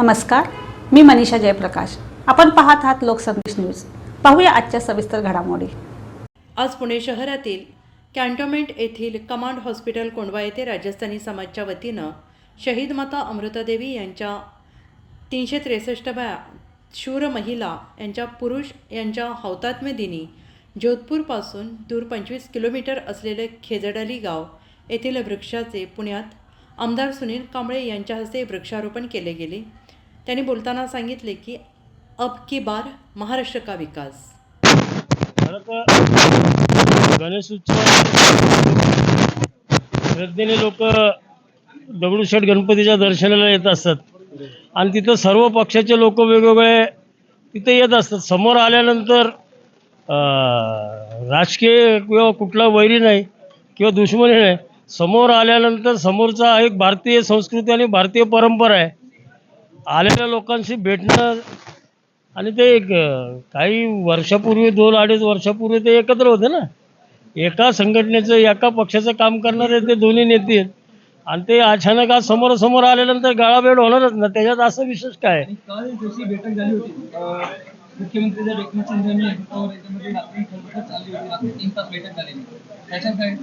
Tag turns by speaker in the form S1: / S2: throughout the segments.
S1: नमस्कार मी मनीषा जयप्रकाश. आपण पाहत आहात लोकसंदेश न्यूज. पाहूया आजच्या सविस्तर घडामोडी.
S2: आज पुणे शहरातील कॅन्टोमेंट येथील कमांड हॉस्पिटल कोंडवा येथे राजस्थानी समाजच्या वतीनं शहीद माता अमृतादेवी यांच्या तीनशे त्रेसष्टव्या शूर महिला यांच्या पुरुष यांच्या हौतात्म्य दिनी जोधपूरपासून दूर पंचवीस किलोमीटर असलेले खेजडाली गाव येथील वृक्षाचे पुण्यात आमदार सुनील कांबळे यांच्या हस्ते वृक्षारोपण केले गेले. त्यांनी बोलताना सांगितले की अब की बार महाराष्ट्र का विकास?
S3: खरं तर गणेश उत्सव श्रद्धेने लोक दगडूशेठ गणपतीच्या दर्शनाला येत असतात. आणि तिथं सर्व पक्षाचे लोक वेगवेगळे तिथे येत असतात. समोर आल्यानंतर राजकीय किंवा कुठला वैरी नाही किंवा दुश्मनी नाही. समोर आल्यानंतर समोरचा एक भारतीय संस्कृती आणि भारतीय परंपरा आहे. आलेल्या लोकांशी भेटणं आणि ते एक काही वर्षापूर्वी दोन अडीच वर्षापूर्वी ते एकत्र होते ना. एका संघटनेचं एका पक्षाचं काम करणारे ते दोन्ही नेते आहेत. आणि ते अचानक आज समोरासमोर आल्यानंतर गाळाभेट होणारच ना. त्याच्यात असं विशेष काय आहे?
S4: आणि काल जशी बैठक झाली होती अं, मुख्यमंत्री जर एकनाथ शिंदे यांनी एकतावर याच्यामध्ये रात्री खलबत चालली होती. रात्री तीन तास बैठक झालेली. त्याच्यात काय?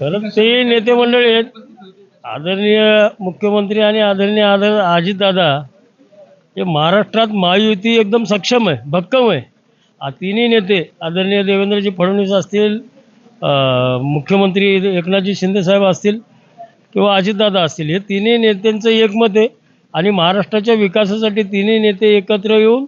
S3: खरं ते नेते मंडळी आहेत. आदरणीय मुख्यमंत्री आणि आदरणीय आदर अजितदादा हे महाराष्ट्रात महायुती एकदम सक्षम आहे भक्कम आहे. आ तिन्ही नेते आदरणीय देवेंद्रजी फडणवीस असतील मुख्यमंत्री एकनाथजी शिंदेसाहेब असतील किंवा अजितदादा असतील हे तिन्ही नेत्यांचं एकमत आहे. आणि महाराष्ट्राच्या विकासासाठी तिन्ही नेते एकत्र येऊन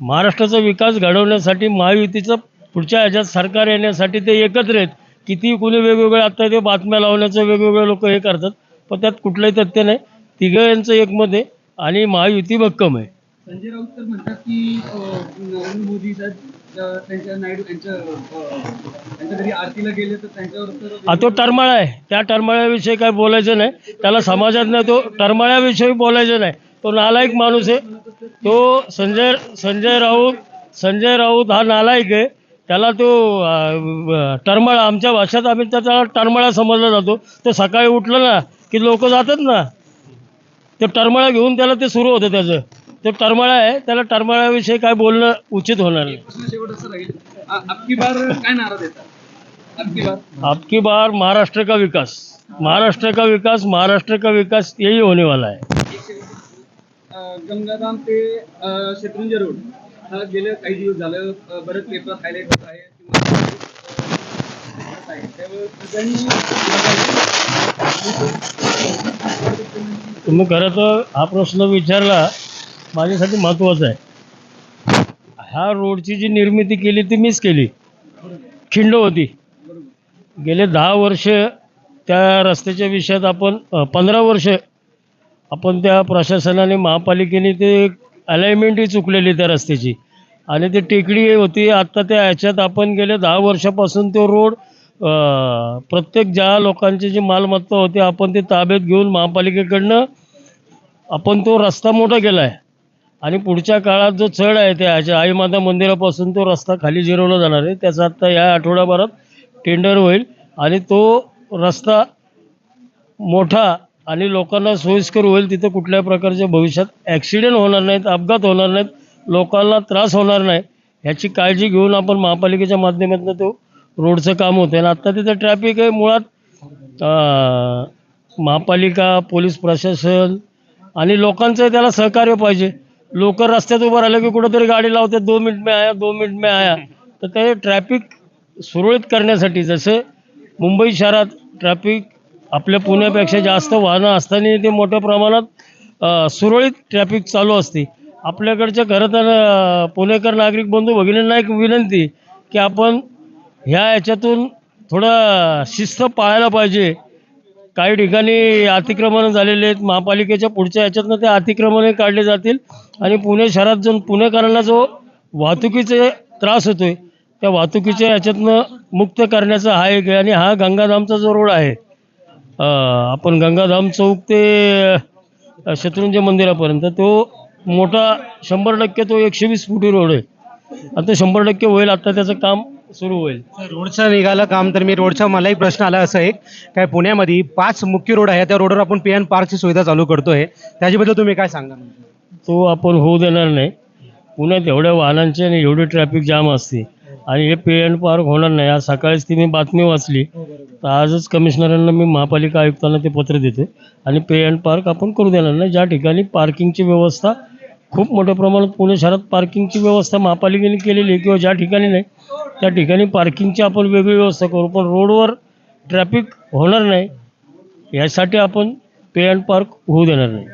S3: महाराष्ट्राचा विकास घडवण्यासाठी महायुतीचं पुढच्या ह्याच्यात सरकार येण्यासाठी ते एकत्र आहेत. किती कुणी वेगवेगळे आता ते बातम्या लावण्याचं वेगवेगळे लोक हे करतात पण त्यात कुठलंही तथ्य नाही. तिघं यांचं एकमत आहे आणि महायुती भक्कम आहे.
S4: संजय राऊत तर म्हणतात की नरेंद्र मोदी साहेब अं, त्यांच्या नायडू यांच्या अं, त्यांच्या घरी आरतीला गेले तर त्यांच्यावर तर
S3: हा तो टरमाळा आहे. त्या टरमाळ्याविषयी काय बोलायचं नाही. त्याला समाजात नाही तो टरमाळ्याविषयी बोलायचं नाही. तो नालायक माणूस आहे. तो संजय संजय राऊत संजय राऊत हा नालायक आहे. त्याला तो टरमळा आमच्या भाषेत आम्ही त्याचा टरमाळा समजला जातो. तो सकाळी उठलं ना की लोक जातात ना ते टरमळा घेऊन त्याला ते सुरू होतं त्याचं. ते टरमाळा आहे त्याला टरमळाविषयी काय बोलणं उचित होणार नाही.
S4: आपकी बार
S3: महाराष्ट्र का विकास? महाराष्ट्र का विकास? महाराष्ट्र का विकास? यही होने वाला है.
S4: गंगाधाम ते शत्रुंजय रोड. हा गेल्या काही दिवस झालं बरेच पेपर हायलाईट होत आहे.
S3: तुम्ही खरं तर हा प्रश्न विचारला माझ्यासाठी महत्त्वाचा आहे. ह्या रोडची जी निर्मिती केली ती मीच केली. खिंड होती. गेले दहा वर्ष त्या रस्त्याच्या विषयात आपण पंधरा वर्ष आपण त्या प्रशासनाने महापालिकेने ते अलाइनमेंटही चुकलेली त्या रस्त्याची. आणि ती टेकडी होती आत्ता त्या ह्याच्यात आपण गेले दहा वर्षापासून तो रोड प्रत्येक ज्या लोकांची जी मालमत्ता होती आपण ते ताब्यात घेऊन महापालिकेकडनं आपण तो रस्ता मोठा केला आहे आणि पुढच्या काळात जो चढ आहे त्या ह्याच्या आईमाता मंदिरापासून तो रस्ता खाली जिरवला जाणार आहे. त्याचा आत्ता या आठवड्याभरात टेंडर होईल. आणि तो रस्ता मोठा आणि लोकांना सोयीस्कर होईल तिथं कुठल्याही प्रकारच्या भविष्यात ॲक्सिडेंट होणार नाहीत अपघात होणार नाहीत लोकांना त्रास होणार नाही ह्याची काळजी घेऊन आपण महापालिकेच्या माध्यमातून तो रोडचं काम होतं आणि आत्ता तिथं ट्रॅफिक आहे मुळात महापालिका पोलीस प्रशासन आणि लोकांचं त्याला सहकार्य पाहिजे. लोक रस्त्यात उभं राहिलं की कुठंतरी गाडी लावतात दोन मिनिट मे आया दोन मिनिट मे आया. तर ते ट्रॅफिक सुरळीत करण्यासाठी जसं मुंबई शहरात ट्रॅफिक आपल्या पुण्यापेक्षा जास्त वाहनं असताना ते मोठ्या प्रमाणात सुरळीत ट्रॅफिक चालू असते. आपल्याकडच्या खरं तर पुणेकर नागरिक बंधू भगिनींना एक विनंती की आपण ह्या याच्यातून थोडं शिस्त पाळायला पाहिजे. काही ठिकाणी अतिक्रमणं झालेले आहेत. महापालिकेच्या पुढच्या याच्यातनं ते अतिक्रमणे काढले जातील आणि पुणे शहरात जो पुणेकरांना जो वाहतुकीचे त्रास होतोय त्या वाहतुकीच्या याच्यातनं मुक्त करण्याचा हा एक आहे आणि हा गंगाधामचा जो रोड आहे आपण गंगाधाम चौक ते शत्रुंजय मंदिरापर्यंत. तो मोठा शंभर टक्के तो एकशे वीस फुटी रोड आहे. आता शंभर टक्के होईल आता त्याचं काम सुरू होईल.
S5: रोडचं निघालं काम तर मी रोडचा मलाही प्रश्न आला असं एक काय पुण्यामध्ये पाच मुख्य रोड आहे त्या रोडवर आपण पे एन पार्कची सुविधा चालू करतोय. त्याच्याबद्दल तुम्ही काय सांगा
S3: तो आपण होऊ देणार नाही. पुण्यात एवढ्या वाहनांची आणि एवढी ट्रॅफिक जाम असते. आणि हे पे अँड पार्क होणार नाही. आज सकाळीच ती मी बातमी वाचली. तर आजच कमिशनरांना मी महापालिका आयुक्तांना ते पत्र देतो. आणि पे अँड पार्क आपण करू देणार नाही. ज्या ठिकाणी पार्किंगची व्यवस्था खूप मोठ्या प्रमाणात पुणे शहरात पार्किंगची व्यवस्था महापालिकेने केलेली आहे किंवा ज्या ठिकाणी नाही त्या ठिकाणी पार्किंगची आपण वेगळी व्यवस्था करू. पण रोडवर ट्रॅफिक होणार नाही. यासाठी आपण पे अँड पार्क होऊ देणार नाही.